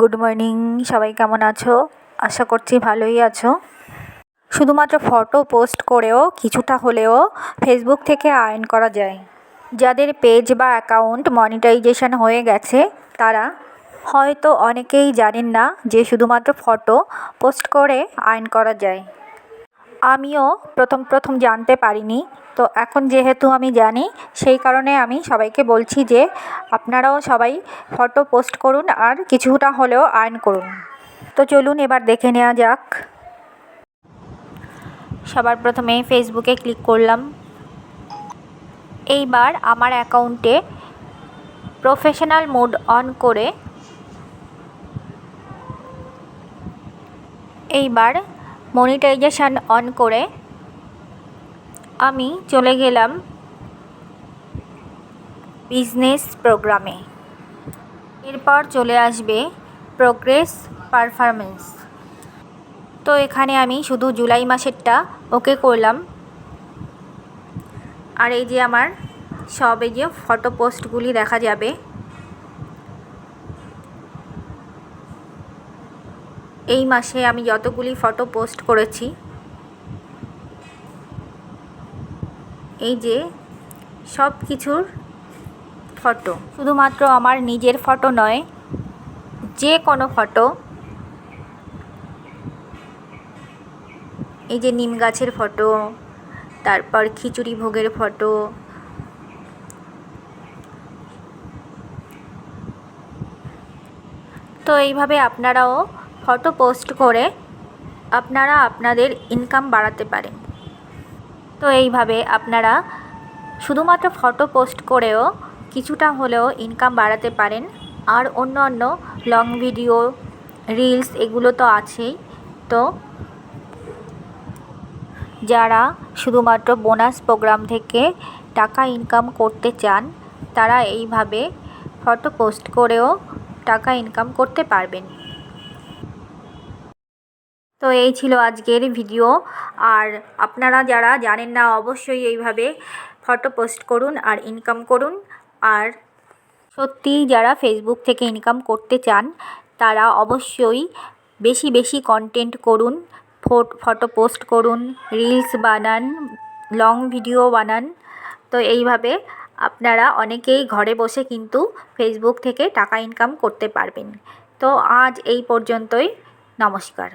Good morning সবাই কেমন আছো? আশা করছি ভালোই আছো। শুধুমাত্র ফটো পোস্ট করেও, কিছুটা হলেও ফেসবুক থেকে আর্ন করা যায়। যাদের পেজ বা অ্যাকাউন্ট মনিটাইজেশন হয়ে গেছে, তারা হয়তো অনেকেই জানেন না যে শুধুমাত্র ফটো পোস্ট করে আর্ন করা যায়। আমিও প্রথম প্রথম জানতে পারিনি। তো এখন যেহেতু আমি জানি, সেই কারণে আমি সবাইকে বলছি যে আপনারাও সবাই ফটো পোস্ট করুন আর কিছুটা হলেও আর্ন করুন। তো চলুন এবার দেখে নেওয়া যাক। সবার প্রথমে ফেসবুকে ক্লিক করলাম। এইবার আমার অ্যাকাউন্টে প্রফেশনাল মোড অন করে এইবার মনিটাইজেশান অন করে আমি চলে গেলাম বিজনেস প্রোগ্রামে। এরপর চলে আসবে প্রোগ্রেস পারফরমেন্স তো এখানে আমি শুধু জুলাই মাসেরটা ওকে করলাম। আর এই যে আমার সব এই যে ফটো পোস্টগুলি দেখা যাবে। এই মাসে আমি যতগুলি ফটো পোস্ট করেছি, এই যে সব কিছুর ফটো। শুধুমাত্র আমার নিজের ফটো নয়, যে কোনো ফটো, এই যে নিম গাছের ফটো, তারপর খিচুড়ি ভোগের ফটো, তো এইভাবে আপনারাও ফটো পোস্ট করে আপনারা আপনাদের ইনকাম বাড়াতে পারেন। তো এইভাবে আপনারা শুধুমাত্র ফটো পোস্ট করেও কিছুটা হলেও ইনকাম বাড়াতে পারেন। আর অন্য অন্য লং ভিডিও রিলস এগুলো তো আছেই। তো যারা শুধুমাত্র বোনাস প্রোগ্রাম থেকে টাকা ইনকাম করতে চান, তারা এইভাবে ফটো পোস্ট করেও টাকা ইনকাম করতে পারবেন। তো এই ছিল আজকের ভিডিও আর আপনারা যারা জানেন না, অবশ্যই এইভাবে ফটো পোস্ট করুন আর ইনকাম করুন। আর সত্যিই যারা ফেসবুক থেকে ইনকাম করতে চান, তারা অবশ্যই বেশি বেশি কন্টেন্ট করুন ফটো পোস্ট করুন রিলস বানান লং ভিডিও বানান। তো এইভাবে আপনারা অনেকেই ঘরে বসে কিন্তু ফেসবুক থেকে টাকা ইনকাম করতে পারবেন। তো আজ এই পর্যন্তই। নমস্কার।